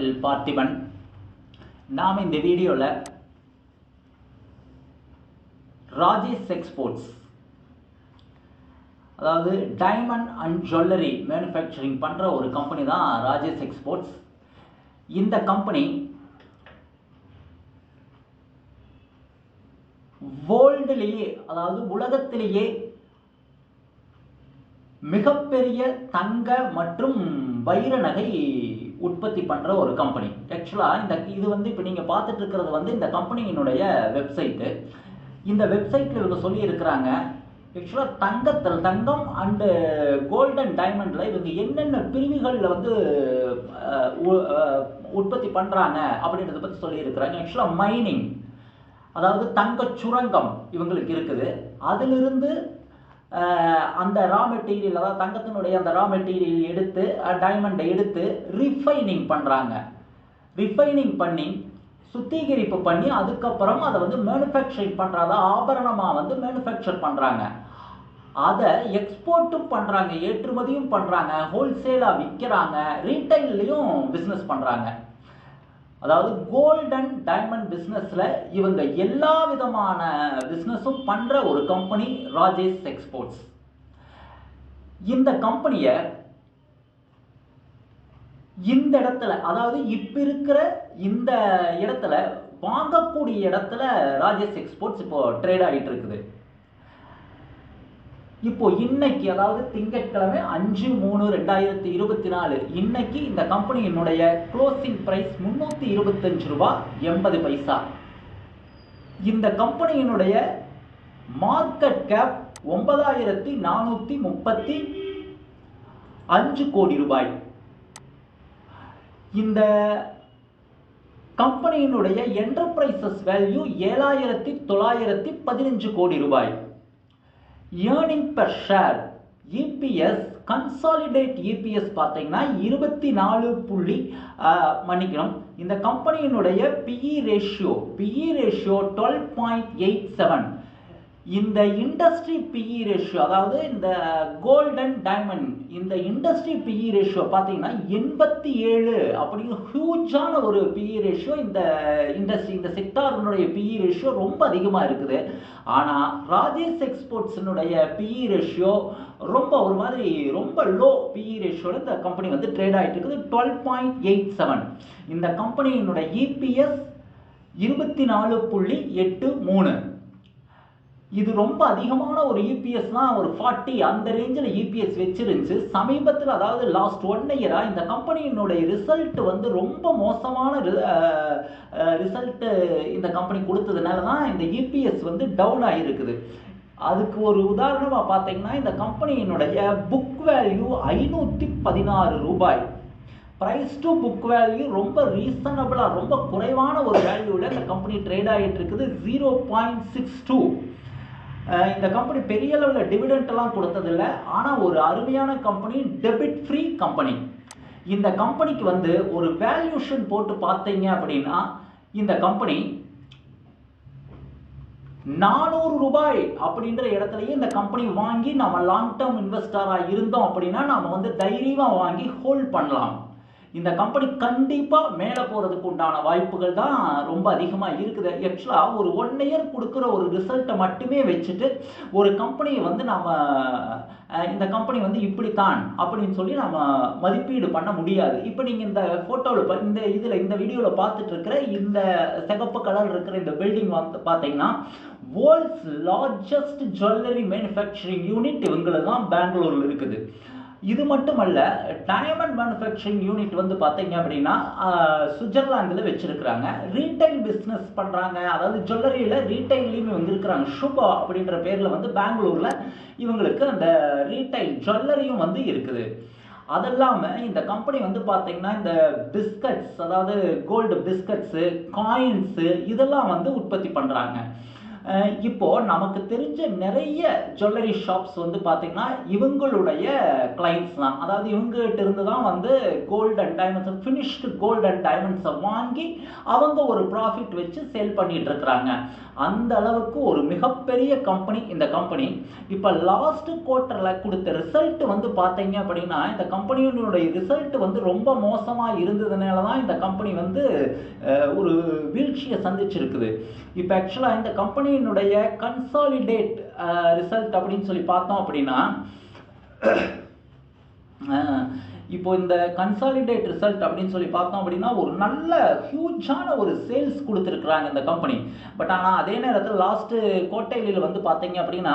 உங்கள் பார்த்திபன். நாம் இந்த வீடியோவில் ராஜேஷ் எக்ஸ்போர்ட்ஸ் அதாவது டைமண்ட் அண்ட் ஜுவல்லரி மேனுஃபேக்சரிங் பண்ணுற ஒரு கம்பெனி தான் ராஜேஷ் எக்ஸ்போர்ட்ஸ் இந்த கம்பெனி வேர்ல்டுலேயே அதாவது உலகத்திலேயே மிகப்பெரிய தங்க மற்றும் வைர நகை உற்பத்தி பண்ணுற ஒரு கம்பெனி ஆக்சுவலாக இந்த இது வந்து இப்போ நீங்கள் பார்த்துட்டு இருக்கிறது வந்து இந்த கம்பெனியினுடைய வெப்சைட்டு இந்த வெப்சைட்டில் இவங்க சொல்லியிருக்கிறாங்க ஆக்சுவலாக தங்கத்தில் தங்கம் அண்டு கோல்டன் டைமண்டில் இவங்க என்னென்ன பிரிவுகளில் வந்து உற்பத்தி பண்ணுறாங்க அப்படின்றத பற்றி சொல்லியிருக்கிறாங்க. ஆக்சுவலாக மைனிங் அதாவது தங்கச் சுரங்கம் இவங்களுக்கு இருக்குது. அதிலிருந்து அந்த ரா மெட்டீரியல் அதாவது தங்கத்தினுடைய அந்த ரா மெட்டீரியல் எடுத்து டைமண்டை எடுத்து ரிஃபைனிங் பண்ணுறாங்க ரிஃபைனிங் பண்ணி சுத்திகரிப்பு பண்ணி அதுக்கப்புறம் அதை வந்து மேனுஃபேக்சரிங் பண்ணுறாங்க ஆபரணமாக வந்து மேனுஃபேக்சர் பண்ணுறாங்க அதை எக்ஸ்போர்ட்டும் பண்ணுறாங்க ஏற்றுமதியும் பண்ணுறாங்க ஹோல்சேலாக விற்கிறாங்க ரீட்டைல்லையும் பிஸ்னஸ் பண்ணுறாங்க அதாவது கோல்ட் அண்ட் டைமண்ட் பிஸ்னஸில் இவங்க எல்லா விதமான பிஸ்னஸும் பண்ணுற ஒரு கம்பெனி ராஜேஷ் எக்ஸ்போர்ட்ஸ் இந்த கம்பெனியை இந்த இடத்துல அதாவது இப்போ இருக்கிற இந்த இடத்துல வாங்கக்கூடிய இடத்துல ராஜேஷ் எக்ஸ்போர்ட்ஸ் இப்போ ட்ரேட் ஆகிட்டு இருக்குது. இப்போ இன்னைக்கு அதாவது திங்கட்கிழமை அஞ்சு மூணு ரெண்டாயிரத்தி இருபத்தி நாலு இன்னைக்கு இந்த கம்பெனியினுடைய க்ளோசிங் பிரைஸ் முந்நூற்றி இருபத்தஞ்சு ரூபா எண்பது பைசா. இந்த கம்பெனியினுடைய மார்க்கெட் கேப் ஒன்பதாயிரத்தி நானூற்றி முப்பத்தி அஞ்சு கோடி ரூபாய். இந்த கம்பெனியினுடைய என்டர்பிரைசஸ் வேல்யூ ஏழாயிரத்தி தொள்ளாயிரத்தி பதினஞ்சு கோடி ரூபாய். Earning per share EPS consolidated EPS பார்த்தீங்கன்னா இருபத்தி நாலு புள்ளி மன்னிக்கணும். இந்த கம்பெனியினுடைய PE ratio PE ratio twelve point eight seven இந்த இண்டஸ்ட்ரி பிஇ ரேஷியோ அதாவது இந்த கோல்டன் டைமண்ட் இந்த இண்டஸ்ட்ரி பிஇ ரேஷியோ பார்த்தீங்கன்னா எண்பத்தி ஏழு அப்படிங்கிற ஹியூஜான ஒரு பிஇ ரேஷியோ இந்த இண்டஸ்ட்ரி இந்த செக்டாரினுடைய பிஇ ரேஷியோ ரொம்ப அதிகமாக இருக்குது. ஆனால் ராஜேஷ் எக்ஸ்போர்ட்ஸினுடைய பிஇ ரேஷியோ ரொம்ப ஒரு மாதிரி ரொம்ப லோ பிஇ ரேஷியோட இந்த கம்பெனி வந்து ட்ரேட் ஆகிட்டு இருக்குது. டுவெல் பாயிண்ட் எயிட் செவன் இந்த கம்பெனியினுடைய இபிஎஸ் இருபத்தி நாலு புள்ளி எட்டு மூணு. இது ரொம்ப அதிகமான ஒரு இபிஎஸ்லாம் ஒரு ஃபார்ட்டி அந்த ரேஞ்சில் இபிஎஸ் வச்சிருந்துச்சு. சமீபத்தில் அதாவது லாஸ்ட் ஒன் இயராக இந்த கம்பெனியினுடைய ரிசல்ட் வந்து ரொம்ப மோசமான ரிசல்ட்டு இந்த கம்பெனி கொடுத்ததுனால தான் இந்த இபிஎஸ் வந்து டவுன் ஆகிருக்குது அதுக்கு ஒரு உதாரணமாக பார்த்தீங்கன்னா இந்த கம்பெனியினுடைய புக் வேல்யூ ஐநூற்றி பதினாறு ரூபாய். ப்ரைஸ் டு புக் வேல்யூ ரொம்ப ரீசனபிளாக ரொம்ப குறைவான ஒரு வேல்யூவில் இந்த கம்பெனி ட்ரேட் ஆகிட்டு இருக்குது. ஜீரோ பாயிண்ட் சிக்ஸ் டூ இந்த கம்பெனி பெரிய அளவில் டிவிடெண்ட்லாம் கொடுத்ததில்ல. ஆனால் ஒரு அருமையான கம்பெனி டெபிட் ஃப்ரீ கம்பெனி இந்த கம்பெனிக்கு வந்து ஒரு வேல்யூஷன் போட்டு பார்த்தீங்க அப்படின்னா இந்த கம்பெனி நானூறு ரூபாய் அப்படின்ற இடத்துலயே இந்த கம்பெனி வாங்கி நம்ம லாங் டேர்ம் இன்வெஸ்டராக இருந்தோம் அப்படின்னா நம்ம வந்து தைரியமாக வாங்கி ஹோல்ட் பண்ணலாம். இந்த கம்பெனி கண்டிப்பாக மேலே போகிறதுக்கு உண்டான வாய்ப்புகள் தான் ரொம்ப அதிகமாக இருக்குது. ஆக்சுவலாக ஒரு ஒன் இயர் கொடுக்குற ஒரு ரிசல்ட்டை மட்டுமே வச்சுட்டு ஒரு கம்பெனியை வந்து நம்ம இந்த கம்பெனி வந்து இப்படித்தான் அப்படின்னு சொல்லி நம்ம மதிப்பீடு பண்ண முடியாது. இப்போ நீங்கள் இந்த ஃபோட்டோவில் இந்த இதில் இந்த வீடியோவில் பார்த்துட்டு இருக்கிற இந்த சிகப்பு கலர் இருக்கிற இந்த பில்டிங் வந்து பார்த்தீங்கன்னா world's largest jewellery manufacturing unit இவங்களது தான் பெங்களூரில் இருக்குது. இது மட்டுமல்ல டயமண்ட் மேனுஃபேக்சரிங் யூனிட் வந்து பார்த்தீங்க அப்படின்னா சுவிட்சர்லாந்தில் வச்சுருக்கிறாங்க. ரீட்டைல் பிஸ்னஸ் பண்ணுறாங்க அதாவது ஜுவல்லரியில் ரீட்டைல்லையுமே வந்து இருக்கிறாங்க ஷுபா அப்படின்ற பேரில் வந்து பெங்களூரில் இவங்களுக்கு அந்த ரீட்டைல் ஜுவல்லரியும் வந்து இருக்குது. அதெல்லாமல் இந்த கம்பெனி வந்து பார்த்தீங்கன்னா இந்த பிஸ்கட்ஸ் அதாவது கோல்டு பிஸ்கட்ஸு காயின்ஸு இதெல்லாம் வந்து உற்பத்தி பண்ணுறாங்க இப்போது இப்போ நமக்கு தெரிஞ்ச நிறைய ஜுவல்லரி ஷாப்ஸ் வந்து பார்த்திங்கன்னா இவங்களுடைய கிளைண்ட்ஸ் தான். அதாவது இவங்ககிட்ட இருந்து தான் வந்து gold and diamonds finished gold and டைமண்ட்ஸை வாங்கி அவங்க ஒரு ப்ராஃபிட் வச்சு சேல் பண்ணிகிட்டு இருக்கிறாங்க. அந்த அளவுக்கு ஒரு மிகப்பெரிய கம்பெனி இந்த கம்பெனி இப்போ லாஸ்ட் குவார்ட்டரில் கொடுத்த ரிசல்ட் வந்து பார்த்தீங்க அப்படின்னா இந்த கம்பெனியினுடைய ரிசல்ட் வந்து ரொம்ப மோசமாக இருந்ததுனால தான் இந்த கம்பெனி வந்து ஒரு வீழ்ச்சியை சந்திச்சிருக்குது. இப்போ ஆக்சுவலாக இந்த கம்பெனியினுடைய கன்சாலிடேட் ரிசல்ட் அப்படின்னு சொல்லி பார்த்தோம் அப்படின்னா இப்போ இந்த கன்சாலிடேட் ரிசல்ட் அப்படின்னு சொல்லி பார்த்தோம் அப்படின்னா ஒரு நல்ல ஹியூஜான ஒரு சேல்ஸ் கொடுத்துருக்குறாங்க இந்த கம்பெனி பட் ஆனால் அதே நேரத்தில் லாஸ்ட்டு கோட்டையில வந்து பார்த்தீங்க அப்படின்னா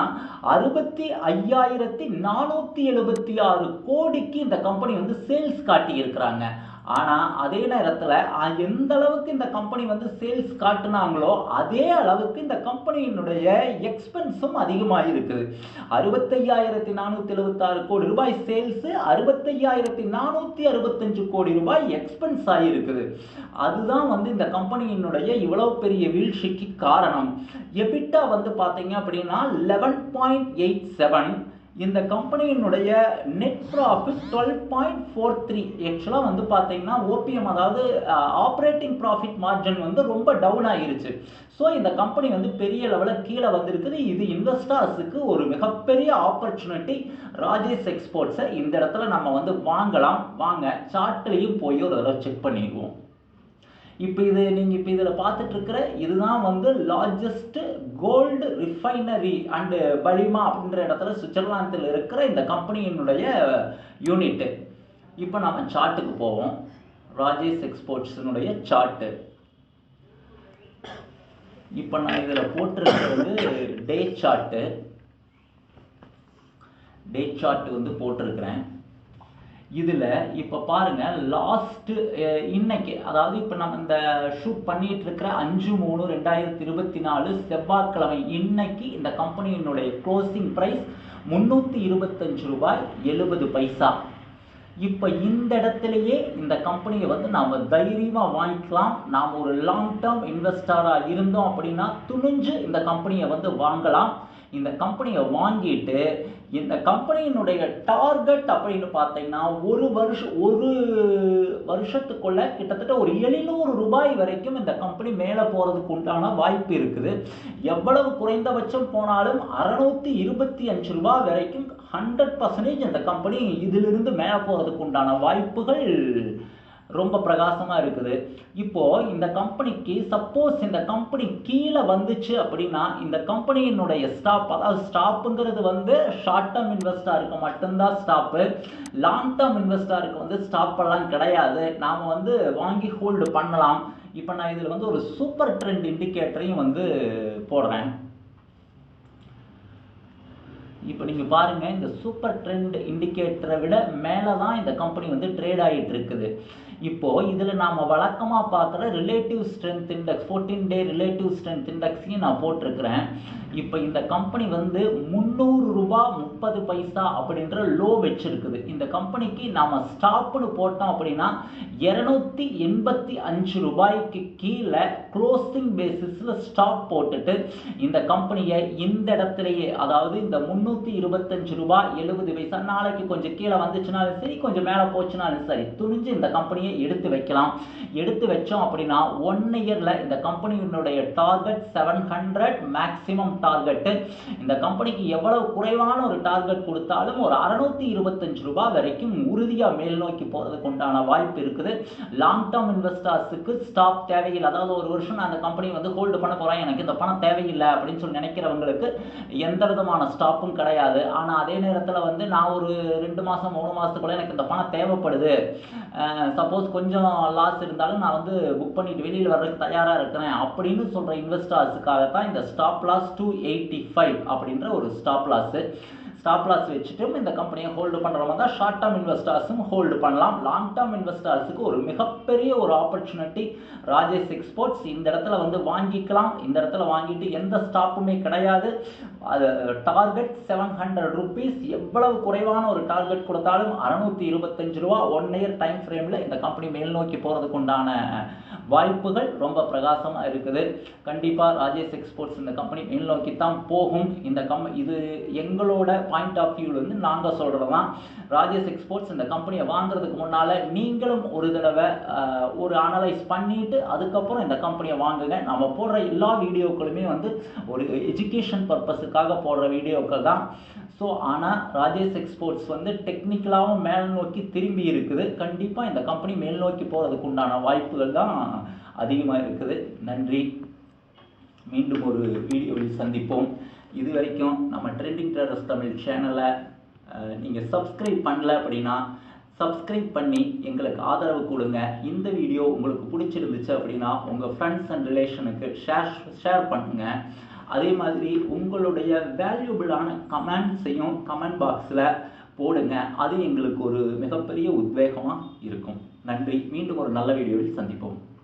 அறுபத்தி ஐயாயிரத்தி நானூற்றி எழுபத்தி ஆறு கோடிக்கு இந்த கம்பெனி வந்து சேல்ஸ் காட்டியிருக்கிறாங்க. ஆனால் அதே நேரத்தில் எந்த அளவுக்கு இந்த கம்பெனி வந்து சேல்ஸ் காட்டுனாங்களோ அதே அளவுக்கு இந்த கம்பெனியினுடைய எக்ஸ்பென்ஸும் அதிகமாக இருக்குது அறுபத்தையாயிரத்தி நானூற்றி எழுபத்தாறு கோடி ரூபாய் சேல்ஸு அறுபத்தையாயிரத்தி நானூற்றி அறுபத்தஞ்சு கோடி ரூபாய் எக்ஸ்பென்ஸ் ஆகியிருக்குது அதுதான் வந்து இந்த கம்பெனியினுடைய இவ்வளோ பெரிய வீழ்ச்சிக்கு காரணம். எபிட்டா வந்து பார்த்தீங்க அப்படின்னா லெவன் பாயிண்ட் எயிட் செவன் இந்த கம்பெனியினுடைய net profit twelve point four three ஆக்சுவலாக வந்து பார்த்தீங்கன்னா ஓபிஎம் அதாவது ஆப்ரேட்டிங் ப்ராஃபிட் மார்ஜின் வந்து ரொம்ப டவுன் ஆகிருச்சு ஸோ இந்த கம்பெனி வந்து பெரிய லெவலில் கீழே வந்திருக்குது. இது இன்வெஸ்டர்ஸுக்கு ஒரு மிகப்பெரிய ஆப்பர்ச்சுனிட்டி ராஜேஷ் எக்ஸ்போர்ட்ஸை இந்த இடத்துல நம்ம வந்து வாங்கலாம். வாங்க சார்ட்லேயும் போய் ஒரு தடவை செக் பண்ணிடுவோம். இப்போ இது நீங்கள் இப்போ இதில் பார்த்துட்டு இருக்கிற இதுதான் வந்து லார்ஜஸ்ட் கோல்டு ரிஃபைனரி அண்டு பலிமா அப்படின்ற இடத்துல சுவிட்சர்லாந்தில் இருக்கிற இந்த கம்பெனியினுடைய யூனிட்டு இப்போ நம்ம சார்ட்டுக்கு போவோம். ராஜேஷ் எக்ஸ்போர்ட்ஸினுடைய சார்ட்டு இப்போ நான் இதில் போட்டிருக்கிறது டே சார்ட்டு டே சார்ட் வந்து போட்டிருக்கிறேன். இதில் இப்போ பாருங்கள் லாஸ்ட்டு இன்னைக்கு அதாவது இப்போ நம்ம இந்த ஷூட் பண்ணிகிட்டு இருக்கிற அஞ்சு மூணு ரெண்டாயிரத்தி இருபத்தி நாலு செவ்வாய்க்கிழமை இன்னைக்கு இந்த கம்பெனியினுடைய க்ளோசிங் ப்ரைஸ் முந்நூற்றி இருபத்தஞ்சு ரூபாய் எழுபது பைசா. இப்போ இந்த இடத்துலையே இந்த கம்பெனியை வந்து நாம் தைரியமாக வாங்கிக்கலாம். நாம் ஒரு லாங் டேர்ம் இன்வெஸ்டராக இருந்தோம் அப்படின்னா துணிஞ்சு இந்த கம்பெனியை வந்து வாங்கலாம். இந்த கம்பெனியை வாங்கிட்டு இந்த கம்பெனியினுடைய டார்கெட் அப்படின்னு பார்த்தீங்கன்னா ஒரு வருஷம் ஒரு வருஷத்துக்குள்ள கிட்டத்தட்ட ஒரு எழுநூறு ரூபாய் வரைக்கும் இந்த கம்பெனி மேலே போகிறதுக்கு உண்டான வாய்ப்பு இருக்குது. எவ்வளவு குறைந்தபட்சம் போனாலும் அறநூற்றி இருபத்தி அஞ்சு ரூபாய் வரைக்கும் ஹண்ட்ரட் பர்சன்டேஜ் இந்த கம்பெனி இதிலிருந்து மேலே போகிறதுக்கு உண்டான வாய்ப்புகள் ரொம்ப பிரகாசமாக இருக்குது. இப்போது இந்த கம்பெனிக்கு சப்போஸ் இந்த கம்பெனி கீழே வந்துச்சு அப்படின்னா இந்த கம்பெனியினுடைய ஸ்டாப் அதாவது ஸ்டாப்புங்கிறது வந்து ஷார்ட் டேர்ம் இன்வெஸ்டாருக்கு மட்டும்தான் ஸ்டாப்பு லாங் டேர்ம் இன்வெஸ்டாருக்கு வந்து ஸ்டாப்பெல்லாம் கிடையாது. நாம் வந்து வாங்கி ஹோல்டு பண்ணலாம். இப்போ நான் இதில் வந்து ஒரு சூப்பர் ட்ரெண்ட் இண்டிகேட்டரையும் வந்து போடுறேன். இப்போ நீங்கள் பாருங்கள் இந்த சூப்பர் ட்ரெண்ட் இண்டிகேட்டரை விட மேலே தான் இந்த கம்பெனி வந்து ட்ரேட் ஆகிட்டு இருக்குது. இப்போது இதில் நாம் வழக்கமாக பார்க்குற relative strength index fourteen day relative strength இண்டெக்ஸையும் நான் போட்டிருக்கிறேன். இப்போ இந்த கம்பெனி வந்து முந்நூறு ரூபா முப்பது பைசா அப்படின்ற லோ வச்சிருக்குது. இந்த கம்பெனிக்கு நாம் ஸ்டாப்னு போட்டோம் அப்படின்னா இரநூத்தி எண்பத்தி அஞ்சு ரூபாய்க்கு கீழே க்ளோசிங் பேசிஸில் ஸ்டாப் போட்டுட்டு இந்த கம்பெனியை இந்த இடத்துலையே அதாவது இந்த முந்நூற்றி இருபத்தஞ்சு ரூபாய் எழுபது பைசா நாளைக்கு கொஞ்சம் கீழே வந்துச்சுனாலும் சரி கொஞ்சம் மேலே போச்சுனாலும் சரி துணிஞ்சு இந்த கம்பெனியை எடுத்து வைக்கலாம். எடுத்து வச்சோம் அப்படின்னா ஒன் இயரில் இந்த கம்பெனியினுடைய target seven hundred maximum target இந்த கம்பெனிக்கு எவ்வளவு குறைவான ஒரு டார்கெட் கொடுத்தாலும் ஒரு அறுநூத்தி இருபத்தஞ்சு ரூபாய் வரைக்கும் உறுதியாக மேல் நோக்கி போகிறதுக்கு உண்டான வாய்ப்பு இருக்குது. லாங் டேர்ம் இன்வெஸ்டர்ஸுக்கு ஸ்டாப் தேவையில்லை. அதாவது ஒரு வருஷம் நான் அந்த கம்பெனி வந்து ஹோல்டு பண்ண போகிறேன் எனக்கு இந்த பணம் தேவையில்லை அப்படின்னு சொல்லி நினைக்கிறவங்களுக்கு எந்த விதமான ஸ்டாப்பும் கிடையாது. ஆனால் அதே நேரத்தில் வந்து நான் ஒரு ரெண்டு மாதம் மூணு மாதத்துக்குள்ளே எனக்கு இந்த பணம் தேவைப்படுது. சப்போஸ் கொஞ்சம் லாஸ் இருந்தாலும் நான் வந்து புக் பண்ணிட்டு வெளியில் வர்றதுக்கு தயாராக இருக்கிறேன் அப்படின்னு சொல்கிற இன்வெஸ்டர்ஸுக்காக தான் இந்த stop loss two eighty five அப்படின்ற ஒரு ஸ்டாப் லாஸு ஸ்டாப் லாஸ் வச்சுட்டும் இந்த கம்பெனியை ஹோல்டு பண்ணுறவங்க தான் ஷார்ட் டேர்ம் இன்வெஸ்டர்ஸும் ஹோல்டு பண்ணலாம். லாங் டேர்ம் இன்வெஸ்டர்ஸுக்கு ஒரு மிகப்பெரிய ஒரு ஆப்பர்ச்சுனிட்டி ராஜேஷ் எக்ஸ்போர்ட்ஸ் இந்த இடத்துல வந்து வாங்கிக்கலாம். இந்த இடத்துல வாங்கிட்டு எந்த ஸ்டாப்புமே கிடையாது. அது டார்கெட் செவன் ஹண்ட்ரட் ருபீஸ் எவ்வளவு குறைவான ஒரு டார்கெட் கொடுத்தாலும் அறநூற்றி இருபத்தஞ்சு ரூபா ஒன் இயர் டைம் ஃப்ரேமில் இந்த கம்பெனி மேல் நோக்கி போகிறதுக்கு உண்டான வாய்ப்புகள் ரொம்ப பிரகாசமாக இருக்குது. கண்டிப்பாக ராஜேஷ் எக்ஸ்போர்ட்ஸ் இந்த கம்பெனி மேல் நோக்கி தான் போகும். இந்த கம் இது எங்களோட பாயிண்ட் ஆஃப் வியூவில் வந்து நாங்கள் சொல்கிறது தான் ராஜேஷ் எக்ஸ்போர்ட்ஸ் இந்த கம்பெனியை வாங்குறதுக்கு முன்னால் நீங்களும் ஒரு தடவை ஒரு அனலைஸ் பண்ணிவிட்டு அதுக்கப்புறம் இந்த கம்பெனியை வாங்குங்க. நம்ம போடுற எல்லா வீடியோக்களுமே வந்து ஒரு எஜுகேஷன் பர்பஸுக்கு பர்பஸுக்காக போடுற வீடியோக்கள் தான். ஸோ ஆனால் ராஜேஷ் எக்ஸ்போர்ட்ஸ் வந்து டெக்னிக்கலாகவும் மேல் நோக்கி திரும்பி இருக்குது. கண்டிப்பாக இந்த கம்பெனி மேல் நோக்கி போகிறதுக்கு உண்டான வாய்ப்புகள் தான் அதிகமாக இருக்குது. நன்றி. மீண்டும் ஒரு வீடியோவில் சந்திப்போம். இது வரைக்கும் நம்ம ட்ரெண்டிங் ட்ரேடர்ஸ் தமிழ் சேனலை நீங்கள் சப்ஸ்கிரைப் பண்ணல அப்படின்னா சப்ஸ்கிரைப் பண்ணி எங்களுக்கு ஆதரவு கொடுங்க. இந்த வீடியோ உங்களுக்கு பிடிச்சிருந்துச்சு அப்படின்னா உங்கள் ஃப்ரெண்ட்ஸ் அண்ட் ரிலேஷனுக்கு ஷேர் ஷேர் பண்ணுங்கள் அதே மாதிரி உங்களுடைய வேல்யூபிளான கமெண்ட்ஸையும் கமெண்ட் பாக்ஸில் போடுங்க. அது எங்களுக்கு ஒரு மிகப்பெரிய உத்வேகமாக இருக்கும். நன்றி. மீண்டும் ஒரு நல்ல வீடியோவில் சந்திப்போம்.